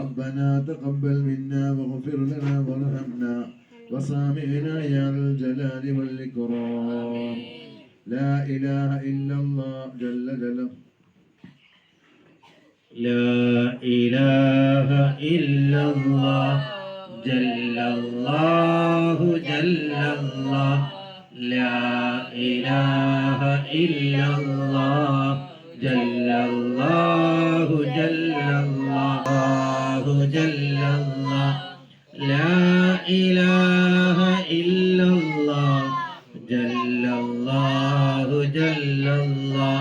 ربنا تقبل منا واغفر لنا وارحمنا. وسامعنا يا ذا الجلال والإكرام. لا إله إلا الله جل جلاله. لا إله إلا الله جل الله جل الله. لا إله إلا الله جل الله. الله جل الله جل الله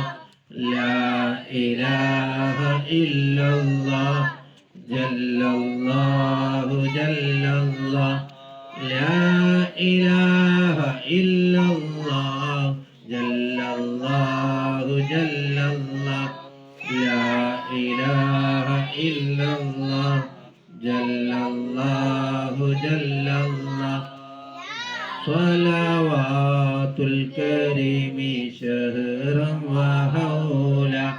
لا إله إلا الله جل الله جل الله لا إله إلا الله جل الله جل الله لا إله إلا الله جل الله جل صلوات الكريم شهرا وهولا.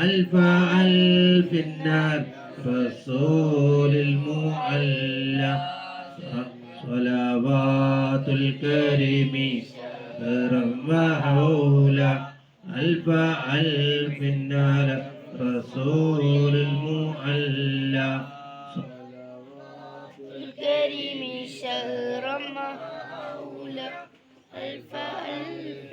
ألف ألف النار. رسول المؤلى صلوات الكريم شهرا وهولا. ألف ألف النار. رسول المؤلى الكريم شهر مهولا ألف ألف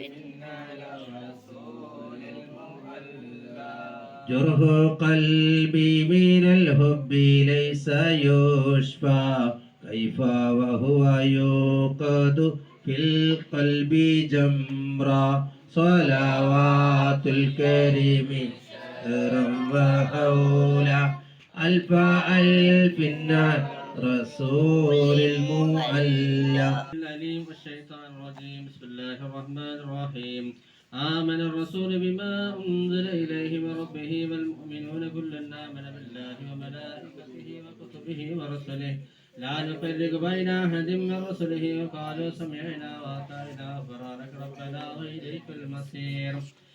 جرح قلبي من الحب ليس يشفى. كيف وهو يوقد في القلب جمرا. صلوات الكريم سرا وحولا. ألف ألف النار رسول المؤلف. العليم والشيطان الرجيم. بسم الله الرحمن الرحيم. آمن الرسول بما أنزل إليه من ربه والمؤمنون كل آمن بالله وملائكته وكتبه ورسله. لا نفرق بين أحد من رسله. وقالوا سمعنا وأطعنا غفرانك ربنا وإليك المصير.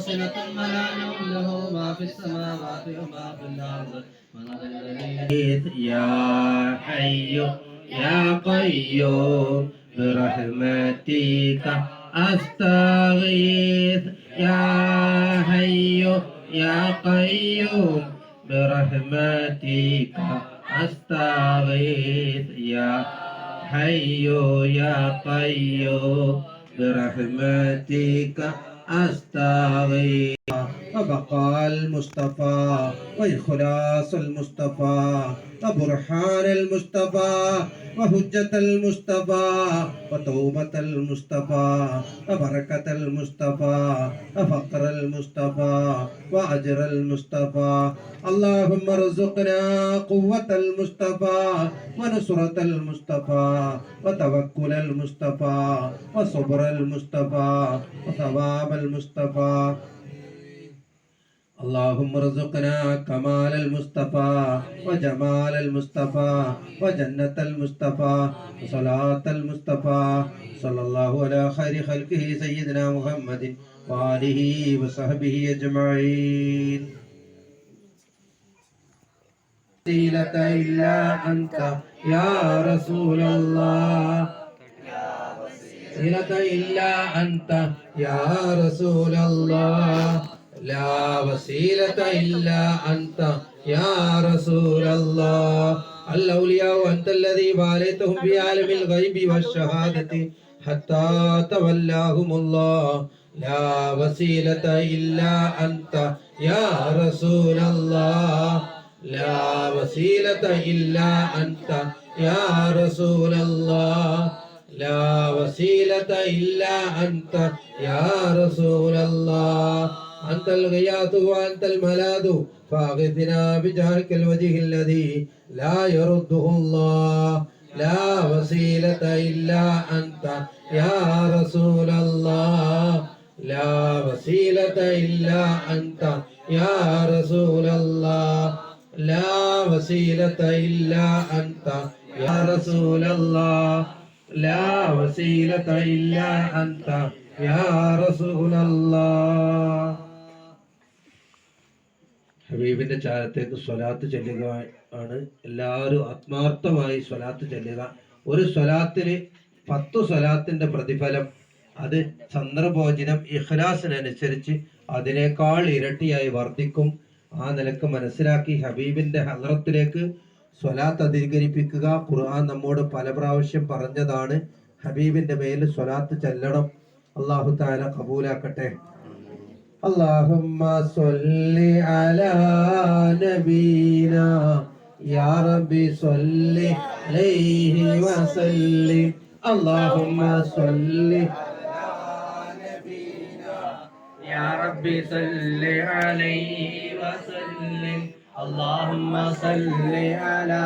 سنة ولا نوم له ما في السماوات وما في الأرض. يا حي يا قيوم برحمتك أستغيث. يا حي يا قيوم برحمتك أستغيث. يا حي يا قيوم برحمتك أستغيث وبقاء المصطفى وإخلاص المصطفى وبرهان المصطفى وهجة المصطفى وتوبة المصطفى وبركة المصطفى وفقر المصطفى وأجر المصطفى اللهم ارزقنا قوة المصطفى ونصرة المصطفى وتوكل المصطفى وصبر المصطفى وثواب المصطفى اللهم ارزقنا كمال المصطفى وجمال المصطفى وجنة المصطفى وصلاة المصطفى صلى الله على خير خلقه سيدنا محمد وآله وصحبه أجمعين. وسيلة إلا أنت يا رسول الله. وسيلة إلا أنت يا رسول الله. لا وسيلة إلا أنت يا رسول الله. الأولياء أنت الذي واليتهم في عالم الغيب والشهادة حتى تولاهم الله. لا وسيلة إلا أنت يا رسول الله. لا وسيلة إلا أنت يا رسول الله. لا وسيلة إلا أنت يا رسول الله. أنت الغياث وأنت الملاذ فأغثنا بجارك الوجه الذي لا يرده الله لا وسيلة إلا أنت يا رسول الله لا وسيلة إلا أنت يا رسول الله لا وسيلة إلا أنت يا رسول الله لا وسيلة إلا أنت يا رسول الله ഹബീബിന്റെ ചാരത്തേക്ക് സ്വലാത്ത് ചെല്ലുക ആണ്. എല്ലാവരും ആത്മാർത്ഥമായി സ്വലാത്ത് ചെല്ലുക. ഒരു സ്വലാത്തിന് പത്ത് സ്വലാത്തിന്റെ പ്രതിഫലം അത് ചന്ദ്രഭോജനം ഇഹ്ലാസിനനുസരിച്ച് അതിനേക്കാൾ ഇരട്ടിയായി വർദ്ധിക്കും. ആ നിലയ്ക്ക് മനസ്സിലാക്കി ഹബീബിന്റെ ഹലറത്തിലേക്ക് സ്വലാത്ത് അധികരിപ്പിക്കുക. ഖുർആൻ നമ്മോട് പല പ്രാവശ്യം പറഞ്ഞതാണ് ഹബീബിന്റെ മേൽ സ്വലാത്ത് ചെല്ലണം. അള്ളാഹു താല കബൂലാക്കട്ടെ. اللهم صل على نبينا يا ربي صل عليه وسلم اللهم صل يا ربي صل عليه وسلم اللهم صل على